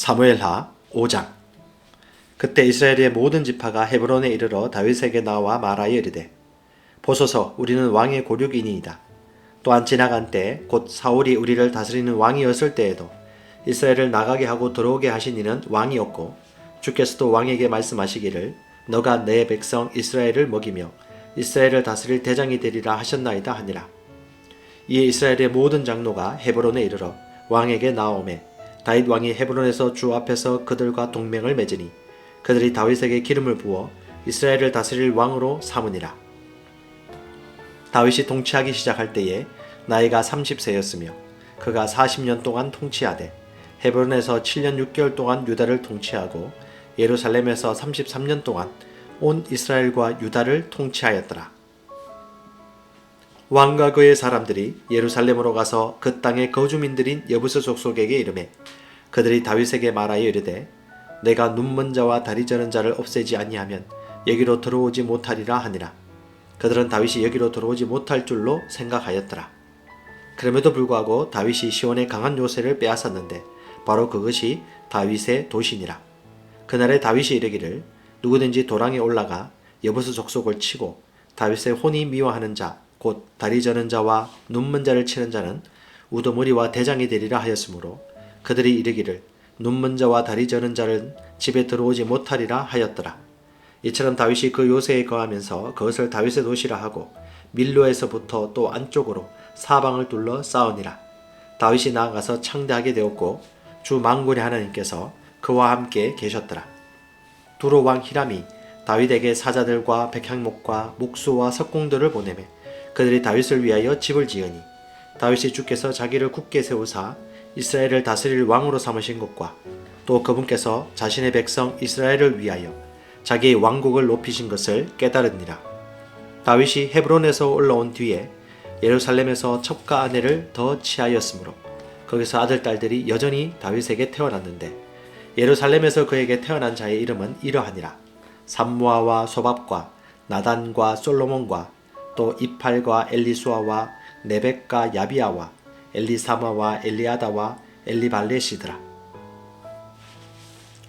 사무엘하 5장. 그때 이스라엘의 모든 지파가 헤브론에 이르러 다윗에게 나와 말하여 이르되 보소서 우리는 왕의 고륙이니이다. 또한 지나간 때 곧 사울이 우리를 다스리는 왕이었을 때에도 이스라엘을 나가게 하고 들어오게 하신 이는 왕이었고 주께서도 왕에게 말씀하시기를 너가 내 백성 이스라엘을 먹이며 이스라엘을 다스릴 대장이 되리라 하셨나이다 하니라. 이에 이스라엘의 모든 장로가 헤브론에 이르러 왕에게 나오매 다윗 왕이 헤브론에서 주 앞에서 그들과 동맹을 맺으니 그들이 다윗에게 기름을 부어 이스라엘을 다스릴 왕으로 삼으니라. 다윗이 통치하기 시작할 때에 나이가 30세였으며 그가 40년 동안 통치하되 헤브론에서 7년 6개월 동안 유다를 통치하고 예루살렘에서 33년 동안 온 이스라엘과 유다를 통치하였더라. 왕과 그의 사람들이 예루살렘으로 가서 그 땅의 거주민들인 여부스 족속에게 이르매 그들이 다윗에게 말하여 이르되 내가 눈먼 자와 다리 저는 자를 없애지 아니하면 여기로 들어오지 못하리라 하니라. 그들은 다윗이 여기로 들어오지 못할 줄로 생각하였더라. 그럼에도 불구하고 다윗이 시온의 강한 요새를 빼앗았는데 바로 그것이 다윗의 도시니라. 그날에 다윗이 이르기를 누구든지 도랑에 올라가 여부스 족속을 치고 다윗의 혼이 미워하는 자 곧 다리 저는 자와 눈먼 자를 치는 자는 우두머리와 대장이 되리라 하였으므로 그들이 이르기를 눈먼 자와 다리 저는 자는 집에 들어오지 못하리라 하였더라. 이처럼 다윗이 그 요새에 거하면서 그것을 다윗의 도시라 하고 밀로에서부터 또 안쪽으로 사방을 둘러 싸우니라. 다윗이 나아가서 창대하게 되었고 주 망군의 하나님께서 그와 함께 계셨더라. 두로 왕 히람이 다윗에게 사자들과 백향목과 목수와 석공들을 보내매 그들이 다윗을 위하여 집을 지으니 다윗이 주께서 자기를 굳게 세우사 이스라엘을 다스릴 왕으로 삼으신 것과 또 그분께서 자신의 백성 이스라엘을 위하여 자기의 왕국을 높이신 것을 깨달으니라. 다윗이 헤브론에서 올라온 뒤에 예루살렘에서 첩과 아내를 더 취하였으므로 거기서 아들 딸들이 여전히 다윗에게 태어났는데 예루살렘에서 그에게 태어난 자의 이름은 이러하니라. 삼무아와 소밥과 나단과 솔로몬과 또 이팔과 엘리수아와 네벡과 야비아와 엘리사마와 엘리아다와 엘리발렛이더라.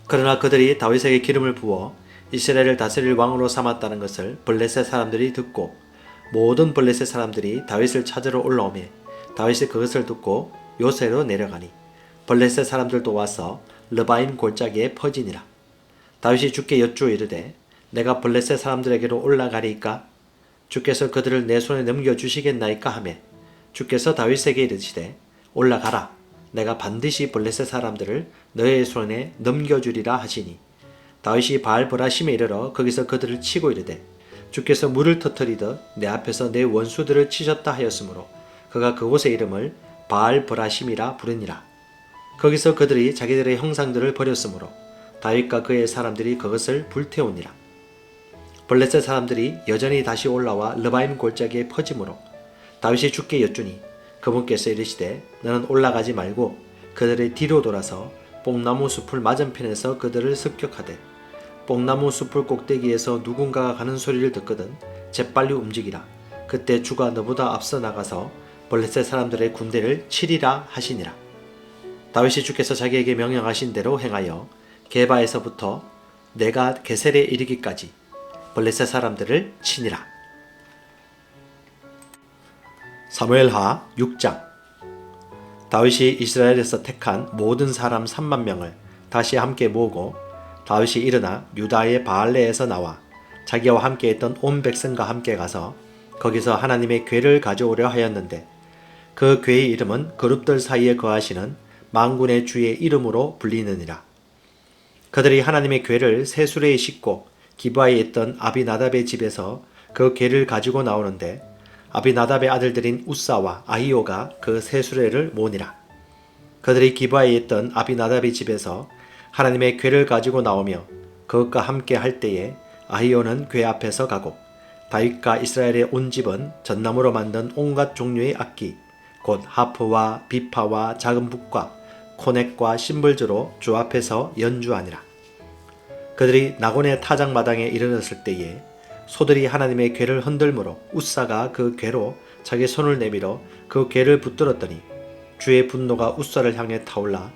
그러나 그들이 다윗에게 기름을 부어 이스라엘을 다스릴 왕으로 삼았다는 것을 블레셋 사람들이 듣고 모든 블레셋 사람들이 다윗을 찾으러 올라오매 다윗이 그것을 듣고 요새로 내려가니 블레셋 사람들도 와서 르바임 골짜기에 퍼지니라. 다윗이 주께 여쭈어 이르되 내가 블레셋 사람들에게로 올라가리까 주께서 그들을 내 손에 넘겨 주시겠나이까 하매 주께서 다윗에게 이르시되 올라가라. 내가 반드시 블레셋 사람들을 너의 손에 넘겨 주리라 하시니. 다윗이 바알 브라심에 이르러 거기서 그들을 치고 이르되 주께서 물을 터뜨리듯 내 앞에서 내 원수들을 치셨다 하였으므로 그가 그곳의 이름을 바알 브라심이라 부르니라. 거기서 그들이 자기들의 형상들을 버렸으므로 다윗과 그의 사람들이 그것을 불태우니라 블레셋 사람들이 여전히 다시 올라와 르바임 골짜기에 퍼짐으로 다윗이 죽게 여쭈니 그분께서 이르시되 너는 올라가지 말고 그들의 뒤로 돌아서 뽕나무 숲을 맞은편에서 그들을 습격하되 뽕나무 숲을 꼭대기에서 누군가가 가는 소리를 듣거든 재빨리 움직이라. 그때 주가 너보다 앞서 나가서 블레셋 사람들의 군대를 치리라 하시니라. 다윗이 주께서 자기에게 명령하신 대로 행하여 게바에서부터 내가 게셀에 이르기까지 블레셋 사람들을 치니라. 사무엘하 6장 다윗이 이스라엘에서 택한 모든 사람 3만 명을 다시 함께 모으고 다윗이 일어나 유다의 바알레에서 나와 자기와 함께 있던 온 백성과 함께 가서 거기서 하나님의 괴를 가져오려 하였는데 그 괴의 이름은 그룹들 사이에 거하시는 망군의 주의 이름으로 불리느니라. 그들이 하나님의 괴를 세수레에 싣고 기바에 있던 아비나답의 집에서 그 괴를 가지고 나오는데 아비나답의 아들들인 우사와 아히오가 그 세 수레를 모으니라. 그들이 기바에 있던 아비나답의 집에서 하나님의 괴를 가지고 나오며 그것과 함께 할 때에 아히오는 괴 앞에서 가고 다윗과 이스라엘의 온 집은 전나무로 만든 온갖 종류의 악기 곧 하프와 비파와 작은 북과 코넥과 심벌주로 주 앞에서 연주하니라. 그들이 나곤의 타작 마당에 이르렀을 때에 소들이 하나님의 괴를 흔들므로 우사가 그 괴로 자기 손을 내밀어 그 괴를 붙들었더니 주의 분노가 우사를 향해 타올라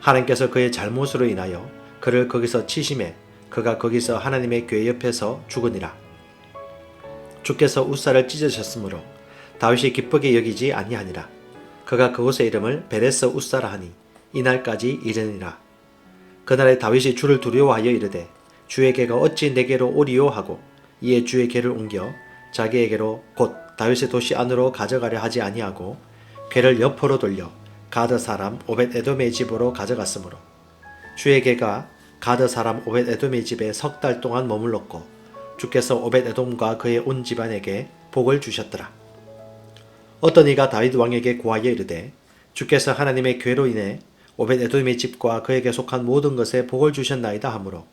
하나님께서 그의 잘못으로 인하여 그를 거기서 치심해 그가 거기서 하나님의 교회 옆에서 죽으니라. 주께서 우사를 찢으셨으므로 다윗이 기쁘게 여기지 아니하니라. 그가 그곳의 이름을 베레스 우사라 하니 이날까지 이르니라. 그날에 다윗이 주를 두려워하여 이르되 주의 개가 어찌 내게로 오리요 하고 이에 주의 개를 옮겨 자기에게로 곧 다윗의 도시 안으로 가져가려 하지 아니하고 괴를 옆으로 돌려 가드 사람 오벳 에돔의 집으로 가져갔으므로 주의 개가 가드 사람 오벳 에돔의 집에 석 달 동안 머물렀고 주께서 오벳 에돔과 그의 온 집안에게 복을 주셨더라. 어떤 이가 다윗 왕에게 고하여 이르되 주께서 하나님의 괴로 인해 오벳 에돔의 집과 그에게 속한 모든 것에 복을 주셨나이다 하므로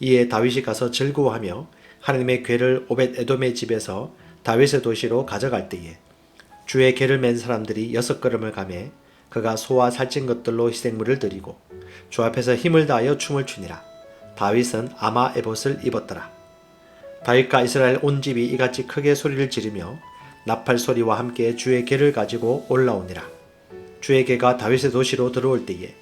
이에 다윗이 가서 즐거워하며 하나님의 괴를 오벳 에돔의 집에서 다윗의 도시로 가져갈 때에 주의 괴를 맨 사람들이 여섯 걸음을 가매 그가 소와 살찐 것들로 희생물을 드리고 주 앞에서 힘을 다하여 춤을 추니라. 다윗은 아마 에봇을 입었더라. 다윗과 이스라엘 온 집이 이같이 크게 소리를 지르며 나팔 소리와 함께 주의 괴를 가지고 올라오니라 주의 개가 다윗의 도시로 들어올 때에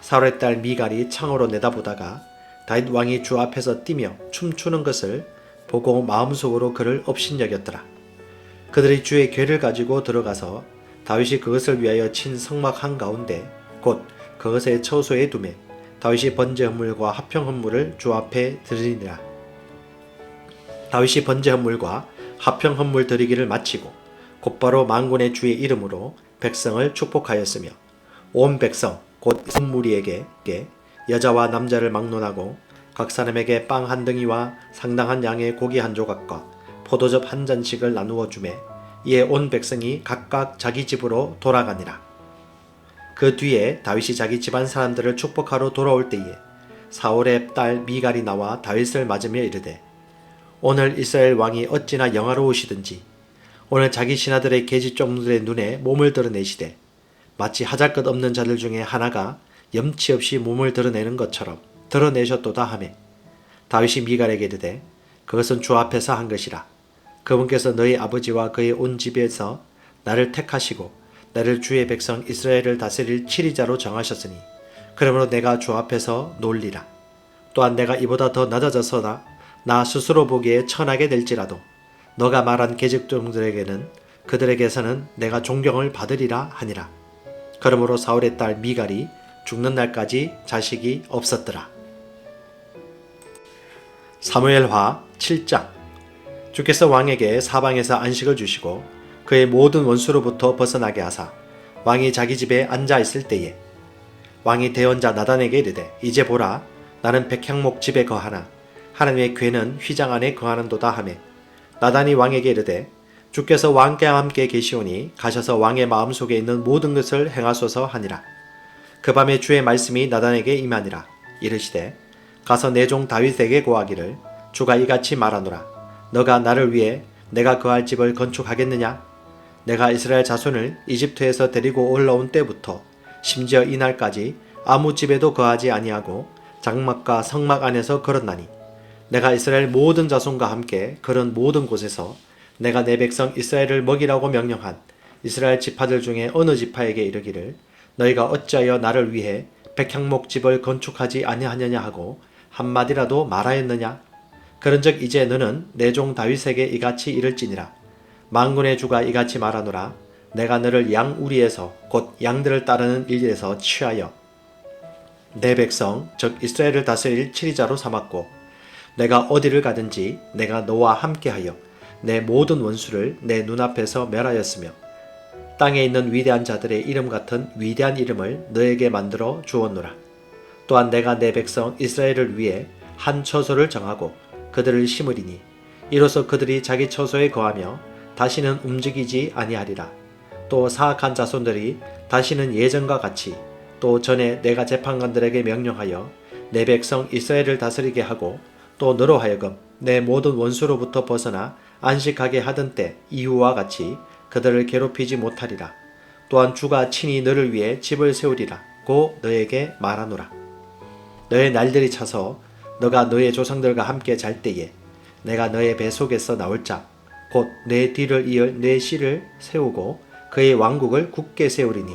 사울의 딸 미갈이 창으로 내다보다가 다윗 왕이 주 앞에서 뛰며 춤추는 것을 보고 마음속으로 그를 업신여겼더라. 그들이 주의 괴를 가지고 들어가서 다윗이 그것을 위하여 친 성막 한 가운데 곧 그것의 처소에 두매 다윗이 번제 헌물과 화평 헌물을 주 앞에 드리니라. 다윗이 번제 헌물과 화평 헌물 드리기를 마치고 곧바로 만군의 주의 이름으로 백성을 축복하였으며 온 백성 곧 선무리에게 여자와 남자를 막론하고 각 사람에게 빵 한 덩이와 상당한 양의 고기 한 조각과 포도즙 한 잔씩을 나누어 주매 이에 온 백성이 각각 자기 집으로 돌아가니라. 그 뒤에 다윗이 자기 집안 사람들을 축복하러 돌아올 때에 사울의 딸 미갈이 나와 다윗을 맞으며 이르되 오늘 이스라엘 왕이 어찌나 영화로우시든지 오늘 자기 신하들의 계집종들의 눈에 몸을 드러내시되 마치 하잘 것 없는 자들 중에 하나가 염치 없이 몸을 드러내는 것처럼 드러내셨도다 하매 다윗이 미갈에게 이르되 그것은 주 앞에서 한 것이라. 그분께서 너희 아버지와 그의 온 집에서 나를 택하시고 나를 주의 백성 이스라엘을 다스릴 치리자로 정하셨으니 그러므로 내가 주 앞에서 놀리라. 또한 내가 이보다 더 낮아져서나 나 스스로 보기에 천하게 될지라도 너가 말한 계집종들에게는 그들에게서는 내가 존경을 받으리라 하니라. 그러므로 사울의 딸 미갈이 죽는 날까지 자식이 없었더라. 사무엘화 7장. 주께서 왕에게 사방에서 안식을 주시고 그의 모든 원수로부터 벗어나게 하사 왕이 자기 집에 앉아 있을 때에 왕이 대언자 나단에게 이르되 이제 보라. 나는 백향목 집에 거하나 하나님의 괴는 휘장 안에 거하는도다 하매 나단이 왕에게 이르되 주께서 왕께 함께 계시오니 가셔서 왕의 마음속에 있는 모든 것을 행하소서 하니라. 그 밤에 주의 말씀이 나단에게 임하니라. 이르시되 가서 내 종 다윗에게 고하기를 주가 이같이 말하노라. 너가 나를 위해 내가 거할 집을 건축하겠느냐? 내가 이스라엘 자손을 이집트에서 데리고 올라온 때부터 심지어 이날까지 아무 집에도 거하지 아니하고 장막과 성막 안에서 걸었나니 내가 이스라엘 모든 자손과 함께 그런 모든 곳에서 내가 내 백성 이스라엘을 먹이라고 명령한 이스라엘 지파들 중에 어느 지파에게 이르기를 너희가 어찌하여 나를 위해 백향목 집을 건축하지 아니하느냐 하고 한마디라도 말하였느냐? 그런즉 이제 너는 내 종 다윗에게 이같이 이를지니라. 만군의 주가 이같이 말하노라. 내가 너를 양 우리에서 곧 양들을 따르는 일에서 취하여 내 백성 즉 이스라엘을 다스릴 치리자로 삼았고 내가 어디를 가든지 내가 너와 함께하여 내 모든 원수를 내 눈앞에서 멸하였으며 땅에 있는 위대한 자들의 이름 같은 위대한 이름을 너에게 만들어 주었노라. 또한 내가 내 백성 이스라엘을 위해 한 처소를 정하고 그들을 심으리니 이로써 그들이 자기 처소에 거하며 다시는 움직이지 아니하리라. 또 사악한 자손들이 다시는 예전과 같이 또 전에 내가 재판관들에게 명령하여 내 백성 이스라엘을 다스리게 하고 또 너로 하여금 내 모든 원수로부터 벗어나 안식하게 하던 때 이후와 같이 그들을 괴롭히지 못하리라. 또한 주가 친히 너를 위해 집을 세우리라. 고 너에게 말하노라. 너의 날들이 차서 너가 너의 조상들과 함께 잘 때에 내가 너의 배 속에서 나올 자, 곧 내 뒤를 이을 내 씨를 세우고 그의 왕국을 굳게 세우리니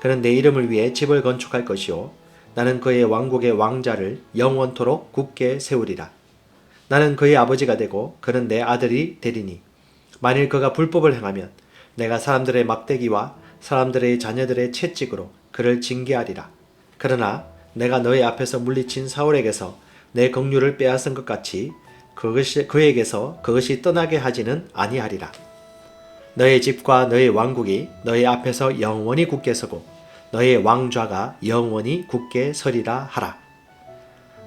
그는 내 이름을 위해 집을 건축할 것이요 나는 그의 왕국의 왕자를 영원토록 굳게 세우리라. 나는 그의 아버지가 되고 그는 내 아들이 되리니 만일 그가 불법을 행하면 내가 사람들의 막대기와 사람들의 자녀들의 채찍으로 그를 징계하리라. 그러나 내가 너의 앞에서 물리친 사울에게서 내 긍휼을 빼앗은 것 같이 그것이 그에게서 그것이 떠나게 하지는 아니하리라. 너의 집과 너의 왕국이 너의 앞에서 영원히 굳게 서고 너의 왕좌가 영원히 굳게 서리라 하라.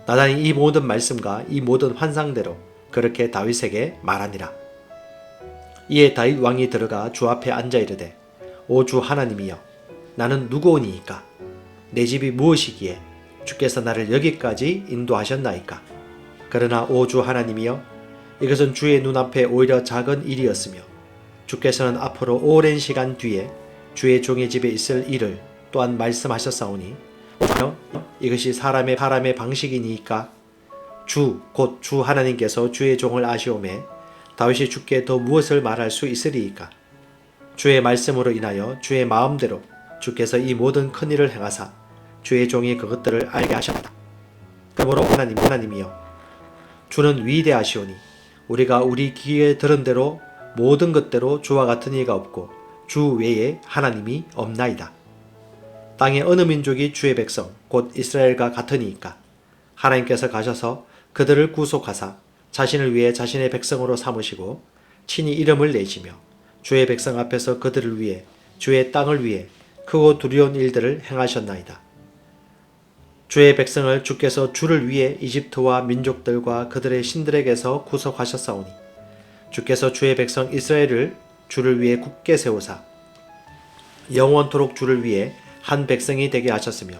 나단이 이 모든 말씀과 이 모든 환상대로 그렇게 다윗에게 말하니라. 이에 다윗 왕이 들어가 주 앞에 앉아 이르되 오 주 하나님이여 나는 누구오니이까 내 집이 무엇이기에 주께서 나를 여기까지 인도하셨나이까 그러나 오 주 하나님이여 이것은 주의 눈앞에 오히려 작은 일이었으며 주께서는 앞으로 오랜 시간 뒤에 주의 종의 집에 있을 일을 또한 말씀하셨사오니 이것이 사람의 사람의 방식이니까 주곧주 하나님께서 주의 종을 아시오매 다윗이 주께 더 무엇을 말할 수 있으리이까 주의 말씀으로 인하여 주의 마음대로 주께서 이 모든 큰 일을 행하사 주의 종이 그것들을 알게 하셨다. 그러므로 하나님 하나님이여 주는 위대하시오니 우리가 우리 귀에 들은 대로 모든 것대로 주와 같은 이가 없고 주 외에 하나님이 없나이다. 땅의 어느 민족이 주의 백성 곧 이스라엘과 같으니까 하나님께서 가셔서 그들을 구속하사 자신을 위해 자신의 백성으로 삼으시고 친히 이름을 내시며 주의 백성 앞에서 그들을 위해 주의 땅을 위해 크고 두려운 일들을 행하셨나이다. 주의 백성을 주께서 주를 위해 이집트와 민족들과 그들의 신들에게서 구속하셨사오니 주께서 주의 백성 이스라엘을 주를 위해 굳게 세우사 영원토록 주를 위해 한 백성이 되게 하셨으며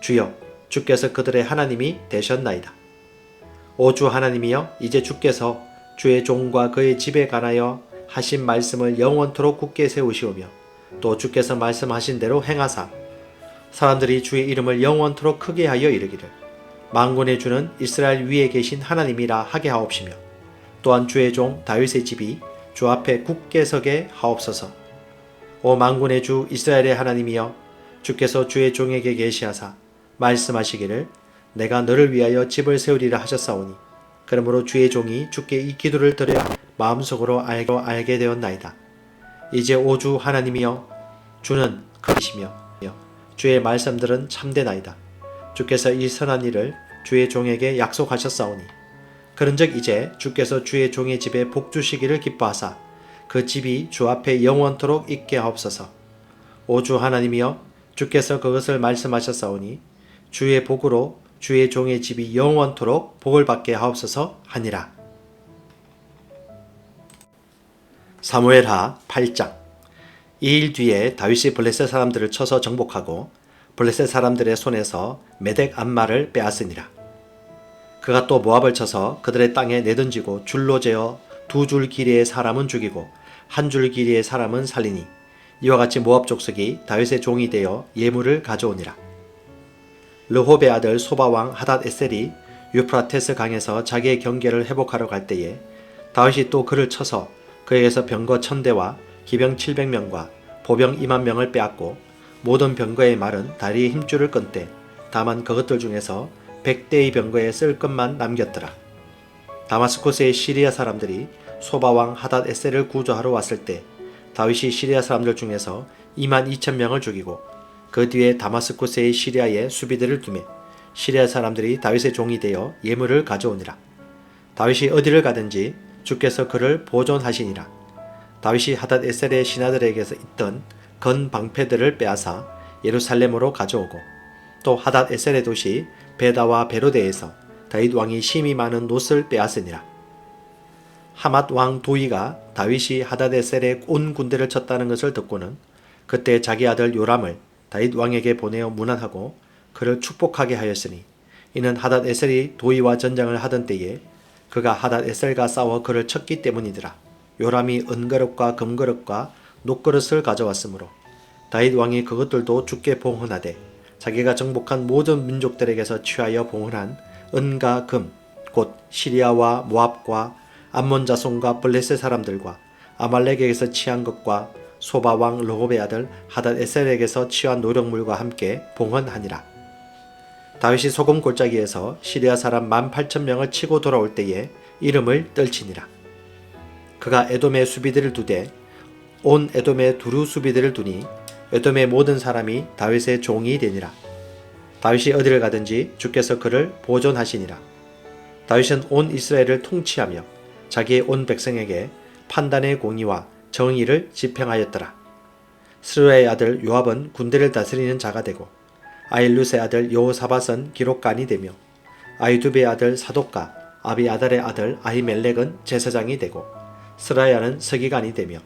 주여 주께서 그들의 하나님이 되셨나이다. 오 주 하나님이여 이제 주께서 주의 종과 그의 집에 관하여 하신 말씀을 영원토록 굳게 세우시오며 또 주께서 말씀하신 대로 행하사. 사람들이 주의 이름을 영원토록 크게 하여 이르기를. 만군의 주는 이스라엘 위에 계신 하나님이라 하게 하옵시며 또한 주의 종 다윗의 집이 주 앞에 굳게 서게 하옵소서. 오 만군의 주 이스라엘의 하나님이여 주께서 주의 종에게 계시하사 말씀하시기를 내가 너를 위하여 집을 세우리라 하셨사오니 그러므로 주의 종이 주께 이 기도를 드려야 마음속으로 알고 알게 되었나이다. 이제 오주 하나님이여 주는 크시며 주의 말씀들은 참되나이다. 주께서 이 선한 일을 주의 종에게 약속하셨사오니 그런즉 이제 주께서 주의 종의 집에 복 주시기를 기뻐하사 그 집이 주 앞에 영원토록 있게 하옵소서. 오주 하나님이여 주께서 그것을 말씀하셨사오니 주의 복으로 주의 종의 집이 영원토록 복을 받게 하옵소서 하니라. 사무엘하 8장 이 일 뒤에 다윗이 블레셋 사람들을 쳐서 정복하고 블레셋 사람들의 손에서 메덱 암마를 빼앗으니라. 그가 또 모압을 쳐서 그들의 땅에 내던지고 줄로 재어 두 줄 길이의 사람은 죽이고 한 줄 길이의 사람은 살리니 이와 같이 모압 족속이 다윗의 종이 되어 예물을 가져오니라. 르홉의 아들 소바왕 하닷 에셀이 유프라테스 강에서 자기의 경계를 회복하러 갈 때에 다윗이 또 그를 쳐서 그에게서 병거 천대와 기병 700명과 보병 2만 명을 빼앗고 모든 병거의 말은 다리의 힘줄을 끊되 다만 그것들 중에서 100대의 병거에 쓸 것만 남겼더라. 다마스코스의 시리아 사람들이 소바왕 하닷 에셀을 구조하러 왔을 때 다윗이 시리아 사람들 중에서 2만 2천 명을 죽이고 그 뒤에 다마스코스의 시리아에 수비대를 두매 시리아 사람들이 다윗의 종이 되어 예물을 가져오니라. 다윗이 어디를 가든지 주께서 그를 보존하시니라. 다윗이 하닷 에셀의 신하들에게서 있던 건 방패들을 빼앗아 예루살렘으로 가져오고 또 하닷 에셀의 도시 베다와 베로데에서 다윗 왕이 심이 많은 노을 빼앗으니라. 하맛 왕 도이가 다윗이 에셀의 온 군대를 쳤다는 것을 듣고는 그때 자기 아들 요람을 다윗 왕에게 보내어 문안하고 그를 축복하게 하였으니 이는 하닷 에셀이 도이와 전장을 하던 때에 그가 하닷 에셀과 싸워 그를 쳤기 때문이더라. 요람이 은그릇과 금그릇과 녹그릇을 가져왔으므로 다윗 왕이 그것들도 주께 봉헌하되 자기가 정복한 모든 민족들에게서 취하여 봉헌한 은과 금, 곧 시리아와 모압과 암몬 자손과 블레셋 사람들과 아말렉에게서 취한 것과 소바 왕 로곱의 아들 하닷 에셀에게서 취한 노력물과 함께 봉헌하니라. 다윗이 소금 골짜기에서 시리아 사람 만 팔천 명을 치고 돌아올 때에 이름을 떨치니라. 그가 에돔의 수비들을 두되 온 에돔의 두루 수비들을 두니 에돔의 모든 사람이 다윗의 종이 되니라. 다윗이 어디를 가든지 주께서 그를 보존하시니라. 다윗은 온 이스라엘을 통치하며 자기의 온 백성에게 판단의 공의와 정의를 집행하였더라. 스루야의 아들 요압은 군대를 다스리는 자가 되고 아일루스의 아들 여호사밧은 기록관이 되며 아이두베의 아들 사독과 아비아달의 아들 아히멜렉은 제사장이 되고 스라야는 서기관이 되며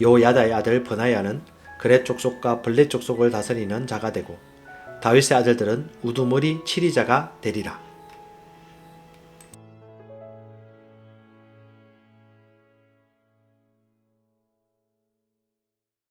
요야다의 아들 버나야는 그렛 족속과 블렛 족속을 다스리는 자가 되고 다윗의 아들들은 우두머리 치리자가 되리라.